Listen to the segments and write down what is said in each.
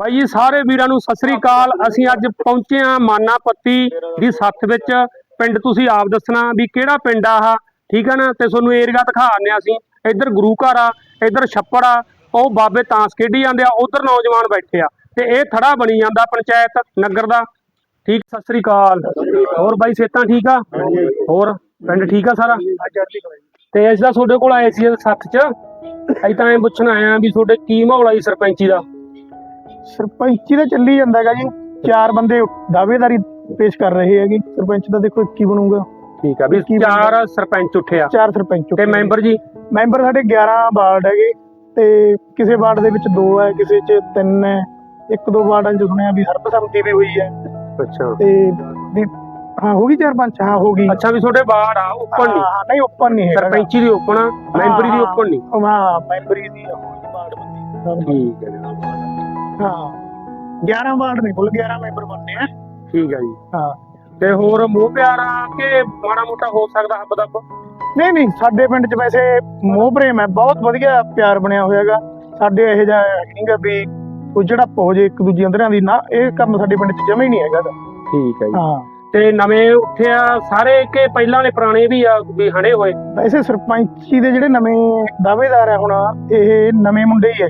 ਬਾਈ ਜੀ, ਸਾਰੇ ਵੀਰਾਂ ਨੂੰ ਸਤਿ ਸ੍ਰੀ ਅਕਾਲ। ਅਸੀਂ ਅੱਜ ਪਹੁੰਚੇ ਹਾਂ ਮਾਨਾਪੱਤੀ ਦੀ ਸੱਥ ਵਿੱਚ। ਪਿੰਡ ਤੁਸੀਂ ਆਪ ਦੱਸਣਾ ਵੀ ਕਿਹੜਾ ਪਿੰਡ ਆ ਆਹ, ਠੀਕ ਹੈ ਨਾ? ਤੇ ਤੁਹਾਨੂੰ ਏਰੀਆ ਦਿਖਾਉਂਦੇ ਹਾਂ ਅਸੀਂ। ਇੱਧਰ ਗੁਰੂ ਘਰ ਆ, ਇੱਧਰ ਛੱਪੜ ਆ, ਉਹ ਬਾਬੇ ਤਾਂਸ ਖੇਡੀ ਜਾਂਦੇ ਆ, ਉਧਰ ਨੌਜਵਾਨ ਬੈਠੇ ਆ। ਤੇ ਇਹ ਥੜਾ ਬਣੀ ਜਾਂਦਾ ਪੰਚਾਇਤ ਨਗਰ ਦਾ। ਠੀਕ, ਸਤਿ ਸ੍ਰੀ ਅਕਾਲ। ਹੋਰ ਬਾਈ ਸੇਤਾਂ ਠੀਕ ਆ? ਹੋਰ, ਪਿੰਡ ਠੀਕ ਆ ਸਾਰਾ? ਤੇ ਅਸੀਂ ਤਾਂ ਤੁਹਾਡੇ ਕੋਲ ਆਏ ਸੀ ਸੱਥ 'ਚ। ਅਸੀਂ ਤਾਂ ਐਂ ਪੁੱਛਣ ਆਏ ਆ ਵੀ ਤੁਹਾਡੇ ਕੀ ਮਾਹੌਲ ਆ ਜੀ ਸਰਪੰਚੀ ਦਾ? ਸਰਪੰਚੀ ਦਾ ਚੱਲੀ ਜਾਂਦਾ ਹੈਗਾ ਜੀ। ਚਾਰ ਬੰਦੇ ਦਾਅਵੇਦਾਰੀ ਪੇਸ਼ ਕਰ ਰਹੇ ਹੈਗੇ। ਸਰਪੰਚ ਦਾ ਦੇਖੋ ਕੀ ਬਣੂਗਾ। ਠੀਕ ਆ ਵੀ ਚਾਰ ਸਰਪੰਚ ਉੱਠੇ ਆ। ਚਾਰ ਸਰਪੰਚ ਤੇ ਮੈਂਬਰ ਜੀ? ਮੈਂਬਰ ਸਾਡੇ 11 ਵਾਰਡ ਹੈਗੇ। ਤੇ ਕਿਸੇ ਵਾਰਡ ਦੇ ਵਿੱਚ ਦੋ ਹੈ ਕਿਸੇ 'ਚ ਤਿੰਨ ਹੈ। ਇੱਕ ਦੋ ਵਾਰਡਾਂ 'ਚ ਸੁਣਿਆ ਵੀ ਸਰਬਸੰਮਤੀ ਵੀ ਹੋਈ ਹੈ। ਅੱਛਾ। ਤੇ ਵੀ ਹਾਂ ਹੋ ਗਈ ਚਾਰ ਪੰਜ? ਹਾਂ ਹੋ ਗਈ। ਅੱਛਾ ਵੀ ਤੁਹਾਡੇ ਬਾੜ ਆ ਓਪਨ ਨਹੀਂ? ਹਾਂ, ਨਹੀਂ ਓਪਨ ਨਹੀਂ ਹੈਗਾ। ਸਰਪੰਚੀ ਦੀ ਓਪਨ ਆ ਮੈਂਬਰੀ ਦੀ ਹਾਂ। ਓਪਨ ਨਹੀਂ? ਹਾਂ ਮੈਂਬਰੀ ਦੀ ਹੋ ਗਈ ਵਾਰਡ ਬੰਦੀ। ਠੀਕ ਹੈ ਹਾਂ। 11 ਵਾਰਡ ਨੇ ਕੁੱਲ 11 ਮੈਂਬਰ ਬਣਨੇ ਆ। ਠੀਕ ਹੈ ਜੀ। ਹਾਂ। ਤੇ ਹੋਰ ਮੋਹ ਪਿਆਰ ਆ ਕਿ ਮਾੜਾ ਮੋਟਾ ਹੋ ਸਕਦਾ ਹੱਬ ਦੱਬ? ਨਹੀਂ ਨਹੀਂ ਸਾਡੇ ਪਿੰਡ 'ਚ ਵੈਸੇ ਮੋਹ ਪ੍ਰੇਮ ਹੈ ਬਹੁਤ ਵਧੀਆ ਪਿਆਰ ਬਣਿਆ ਹੋਇਆ ਹੈਗਾ। ਸਾਡੇ ਇਹੋ ਜਿਹਾ ਨਹੀਂਗਾ ਵੀ ਕੋਈ ਜਿਹੜਾ ਹੋ ਜੇ ਇੱਕ ਦੂਜੇ ਅੰਦਰਾਂ ਦੀ ਨਾ ਇਹ ਕੰਮ ਸਾਡੇ ਪਿੰਡ 'ਚ ਜਮੇ ਹੀ ਨਹੀਂ ਹੈਗਾ ਗਾ। ਠੀਕ ਹੈ ਜੀ। ਹਾਂ। ਤੇ ਨਵੇਂ ਉੱਠਿਆ ਸਾਰੇ ਕਿ ਪਹਿਲਾਂ ਵਾਲੇ ਪੁਰਾਣੇ ਵੀ ਆ ਵੀ ਹਣੇ ਹੋਏ? ਵੈਸੇ ਸਰਪੰਚੀ ਦੇ ਜਿਹੜੇ ਨਵੇਂ ਦਾਅਵੇਦਾਰ ਆ ਹੁਣ ਇਹ ਨਵੇਂ ਮੁੰਡੇ ਹੀ ਹੈ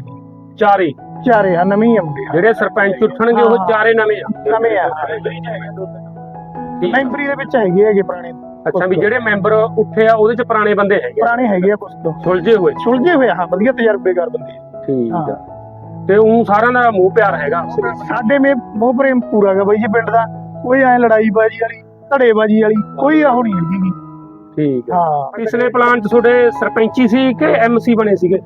ਚਾਰੇ। ਚਾਰੇ ਆ ਨਵੇਂ ਹੀ ਆ ਮੁੰਡੇ ਜਿਹੜੇ ਸਰਪੰਚ ਉੱਠਣਗੇ ਉਹ। ਚਾਰੇ ਨਵੇਂ ਆ। ਨਵੇਂ ਆ। ਮੈਂਬਰੀ ਦੇ ਵਿੱਚ ਹੈਗੇ ਹੈਗੇ ਪੁਰਾਣੇ। ਅੱਛਾ ਵੀ ਜਿਹੜੇ ਮੈਂਬਰ ਉੱਠੇ ਆ ਉਹਦੇ ਚ ਪੁਰਾਣੇ ਬੰਦੇ ਹੈਗੇ ਪੁਰਾਣੇ ਹੈਗੇ ਆ ਕੁਝ ਤੋਂ। ਸੁਲਝੇ ਹੋਏ। ਸੁਲਝੇ ਹੋਏ ਹਾਂ ਵਧੀਆ ਤਜਰਬੇਕਾਰ ਬੰਦੇ। ਠੀਕ। ਆ। ਤੇ ਉਹ ਸਾਰਿਆਂ ਦਾ ਮੋਹ ਪਿਆਰ ਹੈਗਾ ਸਾਡੇ ਮੇ ਮੋਹ ਪ੍ਰੇਮ ਪੂਰਾ ਹੈਗਾ ਬਾਈ ਜੀ ਪਿੰਡ ਦਾ। ਕੋਈ ਐ ਲੜਾਈ ਬਾਜੀ ਵਾਲੀ ਧੜੇਬਾਜੀ ਵਾਲੀ ਕੋਈ ਆਹ ਨਹੀਂ ਹੈਗੀ। ਠੀਕ ਆ। ਪਿਛਲੇ ਪਲਾਨ ਚ ਤੁਹਾਡੇ ਸਰਪੰਚੀ ਸੀ ਕਿ ਐਮਸੀ ਬਣੇ ਸੀਗੇ?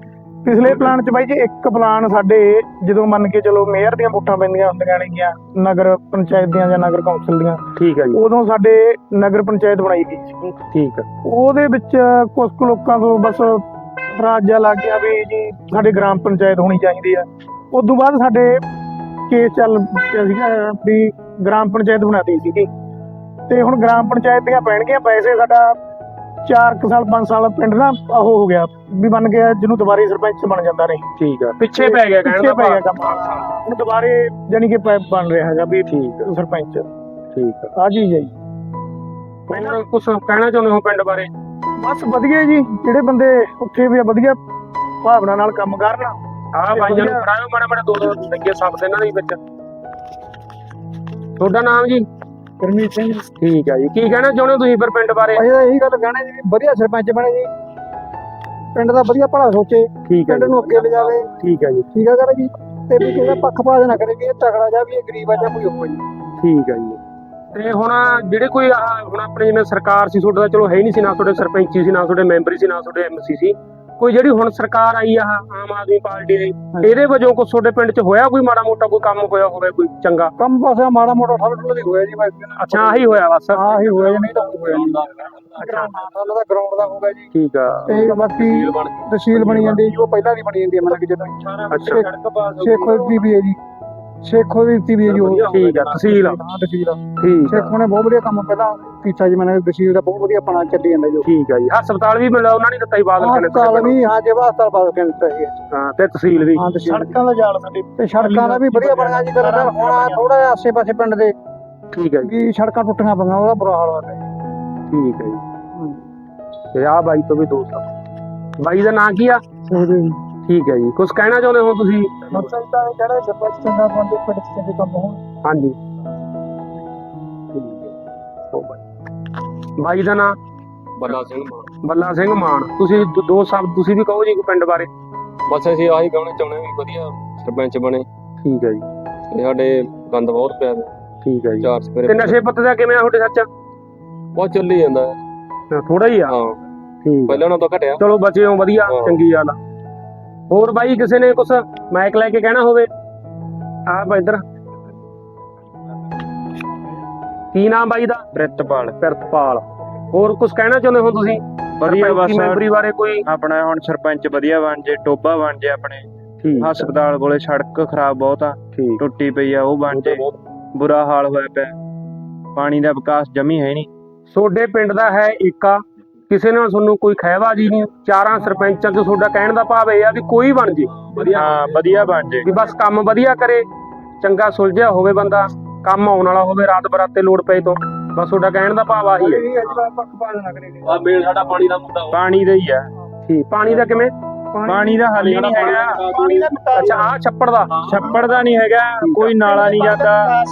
ਪਿਛਲੇ ਪਲਾਨ ਚ ਬਾਈ ਜੀ ਇੱਕ ਪਲਾਨ ਸਾਡੇ ਜਦੋਂ ਮੰਨ ਕੇ ਚਲੋ ਮੇਅਰ ਦੀਆਂ ਵੋਟਾਂ ਪੈਂਦੀਆਂ ਹੁੰਦੀਆਂ ਨੇਗੀਆਂ ਨਗਰ ਪੰਚਾਇਤ ਦੀਆਂ ਜਾਂ ਨਗਰ ਕੌਂਸਲ ਦੀਆਂ ਠੀਕ ਆ ਜੀ। ਉਦੋਂ ਸਾਡੇ ਨਗਰ ਪੰਚਾਇਤ ਬਣਾਈ ਗਈ ਸੀ। ਠੀਕ ਆ ਉਹਦੇ ਵਿੱਚ ਕੁਝ ਕੁ ਲੋਕਾਂ ਤੋਂ ਬਸ ਰਾਜਾ ਲੱਗ ਗਿਆ ਵੀ ਜੀ ਸਾਡੇ ਗ੍ਰਾਮ ਪੰਚਾਇਤ ਹੋਣੀ ਚਾਹੀਦੀ ਆ। ਉਸ ਤੋਂ ਬਾਅਦ ਸਾਡੇ ਕੇਸ ਚੱਲ ਪਿਆ ਸੀਗਾ ਵੀ ਗ੍ਰਾਮ ਪੰਚਾਇਤ ਬਣਾਤੀ ਸੀਗੀ। ਤੇ ਹੁਣ ਗ੍ਰਾਮ ਪੰਚਾਇਤ ਦੀਆਂ ਪੈਣਗੀਆਂ ਪੈਸੇ ਸਾਡਾ 4 ਸਾਲ 5 ਸਾਲ ਪਿੰਡ ਨਾ ਉਹ ਹੋ ਗਿਆ ਵੀ ਬਣ ਗਿਆ ਜਿਹਨੂੰ ਦੁਬਾਰੇ ਸਰਪੰਚ ਬਣ ਜਾਂਦਾ ਨਹੀਂ। ਠੀਕ ਆ। ਪਿੱਛੇ ਪੈ ਗਿਆ ਕਹਿਣ ਪਿੱਛੇ ਦਾ ਪੈ ਗਿਆ ਭਾਵ। ਕੰਮ। ਹੁਣ ਦੁਬਾਰੇ ਜਾਨੀ ਕਿ ਪੈ- ਬਣ ਰਿਹਾ ਹੈਗਾ ਵੀ ਠੀਕ ਸਰਪੰਚ। ਠੀਕ ਆ। ਆ ਹੈ ਜੀ। ਹੋਰ ਕੁਝ ਕਹਿਣਾ ਚਾਹੁੰਦੇ ਹੋ ਪਿੰਡ ਬਾਰੇ? ਬਸ ਵਧੀਆ ਜੀ ਜਿਹੜੇ ਬੰਦੇ ਉੱਠੇ ਵੀ ਵਧੀਆ ਭਾਵਨਾ ਨਾਲ ਕੰਮ ਕਰਨ। ਆਹ ਤੇ ਭਾਈਆਂ ਨੂੰ ਵਧੀਆ। ਫੜਾਇਓ ਮਾੜਾ ਮਾੜਾ ਦੋ ਦੋ ਲੱਗੇ ਸ਼ਬਦ ਇਹਨਾਂ ਦੇ ਵਿੱਚ। ਤੁਹਾਡਾ ਨਾਮ ਜੀ? ਗੁਰਮੀਤ ਸਿੰਘ ਠੀਕ ਆ ਜੀ। ਕੀ ਕਹਿਣਾ ਚਾਹੁੰਦੇ ਹੋ ਤੁਸੀਂ ਫਿਰ ਪਿੰਡ ਬਾਰੇ? ਅਸੀਂ ਤਾਂ ਇਹੀ ਗੱਲ ਕਹਿਣਾ ਜੀ ਵੀ ਵਧੀਆ ਸਰਪੰਚ ਬਣੇ ਜੀ। ਪਿੰਡ ਦਾ ਵਧੀਆ ਭਲਾ ਸੋਚੇ ਠੀਕ ਆ ਪਿੰਡ ਨੂੰ ਅੱਗੇ ਲਿਜਾਵੇ। ਠੀਕ ਆ ਜੀ। ਠੀਕ ਆ ਕਰ ਜੀ। ਤੇ ਵੀ ਕਿਸੇ ਦਾ ਪੱਖਪਾਤ ਨਾ ਕਰੇ ਵੀ ਇਹ ਤਗੜਾ ਜਾ ਵੀ ਇਹ ਗਰੀਬ ਆ ਜਾਂ ਕੋਈ ਉੱਪਰ ਜੀ। ਠੀਕ ਆ ਜੀ। ਤੇ ਹੁਣ ਜਿਹੜੇ ਕੋਈ ਆਹ ਹੁਣ ਆਪਣੇ ਜਿਵੇਂ ਸਰਕਾਰ ਸੀ ਤੁਹਾਡਾ ਤਾਂ ਚਲੋ ਹੈ ਹੀ ਨਹੀਂ ਸੀ ਨਾ ਤੁਹਾਡੇ ਸਰਪੰਚੀ ਸੀ ਨਾ ਤੁਹਾਡੇ ਮੈਂਬਰੀ ਸੀ ਨਾ ਤੁਹਾਡੇ ਐਮਸੀ ਸੀ। ਕੋਈ ਜਿਹੜੀ ਹੁਣ ਸਰਕਾਰ ਆਈ ਆ ਆਮ ਆਦਮੀ ਪਾਰਟੀ ਦੀ ਇਹਦੇ ਵਜੋਂ ਕੋਈ ਤੁਹਾਡੇ ਪਿੰਡ 'ਚ ਹੋਇਆ ਕੋਈ ਮਾੜਾ ਮੋਟਾ ਕੋਈ ਕੰਮ ਹੋਇਆ ਹੋਵੇ ਕੋਈ ਚੰਗਾ? ਕੰਮ ਪਾਸਾ ਮਾੜਾ ਮੋਟਾ ਠੱਲ ਠੁੱਲ ਦੀ ਹੋਇਆ ਜੀ ਬਸ ਅੱਛਾ ਆਹੀ ਹੋਇਆ ਬਸ। ਹਾਂ ਹੀ ਹੋਇਆ ਜੀ ਨਹੀਂ ਤਾਂ ਹੋਇਆ ਨਹੀਂ ਸਾਲ ਦਾ ਗਰਾਊਂਡ ਦਾ ਹੋਗਾ ਜੀ। ਠੀਕ ਆ। ਤੇ ਬਾਕੀ ਤਹਿਸੀਲ ਬਣੀ ਜਾਂਦੀ ਉਹ ਪਹਿਲਾਂ ਦੀ ਬਣੀ ਜਾਂਦੀ ਹੈ ਮਤਲਬ ਕਿ ਜਦੋਂ ਅੱਛਾ। ਸ਼ੇਖੋ ਦੀ ਵੀ ਹੈ ਜੀ। ਸ਼ੇਖੋ ਦੀ ਵੀ ਹੈ ਜੀ ਠੀਕ ਆ ਤਹਿਸੀਲ ਹਾਂ ਤਹਿਸੀਲ ਠੀਕ ਸ਼ੇਖੋ ਨੇ ਬਹੁਤ ਵਧੀਆ ਕੰਮ ਪਹਿਲਾਂ ਕੀਤਾ ਜੀ ਮੈਨੇ ਤਹਿਸੀਲ ਦਾ ਬਹੁਤ ਵਧੀਆ ਪਣਾ ਚੱਲੀ ਜਾਂਦਾ ਜੀ ਠੀਕ ਆ ਜੀ। ਹਸਪਤਾਲ ਵੀ ਮਿਲਿਆ ਉਹਨਾਂ ਨੇ ਦਿੱਤਾ ਹੀ ਬਾਦਲ ਕਨੇ ਹਸਪਤਾਲ ਵੀ ਹਾਂ ਜੇ ਹਸਪਤਾਲ ਬਾਦ ਕੇ ਦਿੱਤਾ ਜੀ। ਹਾਂ ਤੇ ਤਹਿਸੀਲ ਵੀ। ਹਾਂ ਤੇ ਸੜਕਾਂ ਦਾ ਜਾਲ ਸਾਡੇ ਤੇ ਸੜਕਾਂ ਦਾ ਵੀ ਵਧੀਆ ਬਣਿਆ ਜੀ ਕਰ ਹੁਣ ਥੋੜਾ ਜਿਹਾ ਆਸੇ-ਪਾਸੇ ਪਿੰਡ ਦੇ ਠੀਕ ਆ ਜੀ। ਵੀ ਸੜਕਾਂ ਟੁੱਟੀਆਂ ਪਈਆਂ ਉਹਦਾ ਬੁਰਾ ਹਾਲ ਹੋ ਰਿਹਾ ਠੀਕ ਆ ਜੀ। ਤੇ ਆ ਬਾਈ ਤੋਂ ਵੀ ਦੋ ਸੌ। ਬਾਈ ਦਾ ਨਾਂ ਕੀ ਆ? ਜੀ ਠੀਕ ਹੈ ਜੀ। ਕੁਝ ਕਹਿਣਾ ਚਾਹੁੰਦੇ ਹੋ ਤੁਸੀਂ? ਤਾਂ ਇਹ ਸਰਪੰਚ ਚੰਗਾ ਬੰਦੇ ਪਿੰਡ ਚ ਚੰਗੇ ਕੰਮ ਹੋਣ। ਹਾਂਜੀ। ਠੀਕ ਹੈ। ਹੋ ਬਾਈ। ਬਾਈ ਦਾ ਨਾਂ? ਬੱਲਾ ਸਿੰਘ ਮਾਨ। ਬੱਲਾ ਸਿੰਘ ਮਾਨ। ਤੁਸੀਂ ਦ- ਦੋ ਸ਼ਬਦ ਤੁਸੀਂ ਵੀ ਕਹੋ ਜੀ ਕੋਈ ਪਿੰਡ ਬਾਰੇ। ਬਸ ਅਸੀਂ ਆਹੀ ਕਹਿਣਾ ਚਾਹੁੰਦੇ ਵੀ ਵਧੀਆ ਸਰਪੰਚ ਬਣੇ। ਠੀਕ ਹੈ ਜੀ। ਤੇ ਸਾਡੇ ਗੰਦ ਬਹੁਤ ਪਿਆ। ਠੀਕ ਹੈ ਜੀ। ਚਾਰ ਸਪੇਰੇ ਤੇ ਨਸ਼ੇ ਪੱਤੇ ਦਾ ਕਿਵੇਂ ਆ ਤੁਹਾਡੇ ਸੱਚ ਬਹੁਤ ਚੱਲੀ ਜਾਂਦਾ। ਹੈ। ਥੋੜਾ ਹੀ ਆ। ਹਾਂ। ਠੀਕ ਪਹਿਲਾਂ ਨਾਲੋਂ ਤਾਂ ਘਟਿਆ। ਚਲੋ ਬਚੇ ਹੋ ਵਧੀਆ। ਹਾਂ। ਚੰਗੀ ਗੱਲ ਆ। ਹੋਰ ਬਾਈ ਕਿਸੇ ਨੇ ਕੁਝ ਮਾਈਕ ਲੈ ਕੇ ਕਹਿਣਾ ਹੋਵੇ? ਆ ਬਾ ਇਧਰ। ਕੀ ਨਾਮ ਬਾਈ ਦਾ? ਪ੍ਰਿਤਪਾਲ। ਪਿਰਤਪਾਲ। ਹੋਰ ਕੁਝ ਕਹਿਣਾ ਚਾਹੁੰਦੇ ਹੋ ਤੁਸੀਂ? ਵਧੀਆ ਬਸ। ਮੈਂਬਰੀ ਬਾਰੇ ਕੋਈ? ਆਪਣਾ ਹੁਣ ਸਰਪੰਚ ਵਧੀਆ ਬਣ ਜੇ ਟੋਬਾ ਬਣ ਜੇ ਆਪਣੇ। ਹਸਪਤਾਲ ਕੋਲੇ ਸੜਕ ਖਰਾਬ ਬਹੁਤ ਆ। ਟੁੱਟੀ ਪਈ ਆ ਉਹ ਬਣ ਜੇ। ਬੁਰਾ ਹਾਲ ਹੋਇਆ ਪਿਆ। ਪਾਣੀ ਦਾ ਵਿਕਾਸ ਜਮੀ ਹੈ ਨਹੀਂ। ਤੁਹਾਡੇ ਪਿੰਡ ਦਾ ਹੈ ਏਕਾ। ਕਿਸੇ ਨਾਲ ਤੁਹਾਨੂੰ ਕੋਈ ਖਹਿਬਾਜੀ ਨਹੀਂ ਚਾਰਾਂ ਸਰਪੰਚਾਂ ਚ ਤੁਹਾਡਾ ਕਹਿਣ ਦਾ ਭਾਵ ਇਹ ਆ ਵੀ ਕੋਈ ਬਣ ਜੇ। ਹਾਂ ਵਧੀਆ ਬਣ ਜੇ। ਵੀ ਬਸ ਕੰਮ ਵਧੀਆ ਕਰੇ ਚੰਗਾ ਸੁਲਝਿਆ ਹੋਵੇ ਬੰਦਾ ਕੰਮ ਆਉਣ ਵਾਲਾ ਹੋਵੇ ਰਾਤ ਬਰਾਤੇ ਲੋੜ ਪਏ ਤੋਂ। ਬਸ ਤੁਹਾਡਾ ਕਹਿਣ ਦਾ ਭਾਵ ਆਹੀ ਹੈ। ਆ ਸਾਡਾ ਪਾਣੀ ਦਾ ਮੁੱਦਾ ਪਾਣੀ ਦਾ ਹੀ ਆ। ਠੀਕ ਪਾਣੀ ਦਾ ਕਿਵੇਂ? ਪਾਣੀ ਦਾ ਹੱਲ ਹੀ ਨਹੀਂ ਹੈਗਾ। ਪਾਣੀ ਦਾ ਮਿਟਾ ਅੱਛਾ ਆ ਛੱਪੜ ਦਾ। ਛੱਪੜ ਦਾ ਨਹੀਂ ਹੈਗਾ ਕੋਈ ਨਾਲਾ ਨਹੀਂ ਜਾਂਦਾ।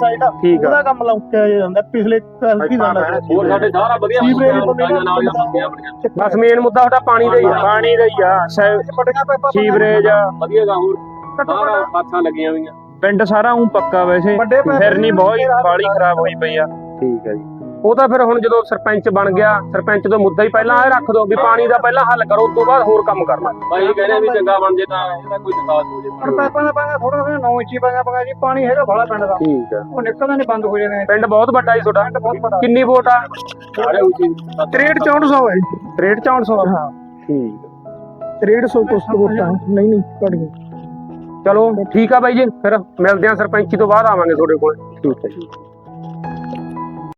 ਠੀਕ ਆ। ਉਹਦਾ ਕੰਮ ਲੌਕਿਆ ਜਾਂਦਾ ਪਿਛਲੇ ਕਾਫੀ ਤੋਂ ਹੋਰ ਸਾਡੇ ਸਾਰਾ ਵਧੀਆ ਬਸ ਮੇਨ ਮੁੱਦਾ ਤੁਹਾਡਾ ਪਾਣੀ ਦਾ ਹੀ ਆ। ਪਾਣੀ ਦਾ ਹੀ ਆ। ਸੀਵਰੇਜ ਵਧੀਆ ਗਾ ਹੋਰ ਸਾਰਾ ਪਾਥਾਂ ਲੱਗੀਆਂ ਹੋਈਆਂ। ਪਿੰਡ ਸਾਰਾ ਉਂ ਪੱਕਾ ਵੈਸੇ। ਫਿਰ ਨਹੀਂ ਬਹੁਤ ਬਾਲੀ ਖਰਾਬ ਹੋਈ ਪਈ ਆ। ਠੀਕ ਹੈ ਜੀ। ਉਹ ਤਾਂ ਫਿਰ ਹੁਣ ਜਦੋਂ ਸਰਪੰਚ ਬਣ ਗਿਆ ਸਰਪੰਚ ਤੋਂ ਮੁੱਦਾ ਹੀ ਪਹਿਲਾਂ ਇਹ ਰੱਖ ਦੋ ਵੀ ਪਾਣੀ ਦਾ ਪਹਿਲਾਂ ਹੱਲ ਕਰੋ ਉਸ ਤੋਂ ਬਾਅਦ ਹੋਰ ਕੰਮ ਕਰਨਾ। ਭਾਈ ਇਹ ਕਹਿੰਦੇ ਆ ਵੀ ਚੰਗਾ ਬਣ ਜੇ ਤਾਂ ਇਹਦਾ ਕੋਈ ਵਿਕਾਸ ਹੋ ਜੇ। ਹੁਣ ਪੈਪਾਂ ਦਾ ਪਾਗਾ ਥੋੜਾ ਜਿਹਾ 9 ਇੰਚੀ ਪਾਗਾ ਪਾਗਾ ਜੀ ਪਾਣੀ ਹੈਗਾ ਬੜਾ ਪਿੰਡ ਦਾ। ਠੀਕ ਆ। ਉਹ ਨਿਕਲਦਾ ਨਹੀਂ ਬੰਦ ਹੋ ਜਾਣਾ ਪਿੰਡ ਬਹੁਤ ਵੱਡਾ ਜੀ ਤੁਹਾਡਾ। ਕਿੰਨੀ ਵੋਟ ਆ? ਸਾਰੇ ਉੱਚੀ 63 6400 ਹੈ 63 6400 ਹਾਂ। ਠੀਕ। 6300 ਕੁਛ ਵੋਟਾਂ। ਨਹੀਂ ਨਹੀਂ ਗਈ ਚਲੋ ਠੀਕ ਆ ਬਾਈ ਜੀ ਫਿਰ ਮਿਲਦੇ ਆ ਸਰਪੰਚੀ ਤੋਂ ਬਾਅਦ ਆਵਾਂਗੇ ਤੁਹਾਡੇ ਕੋਲ। ਠੀਕ ਹੈ ਜੀ।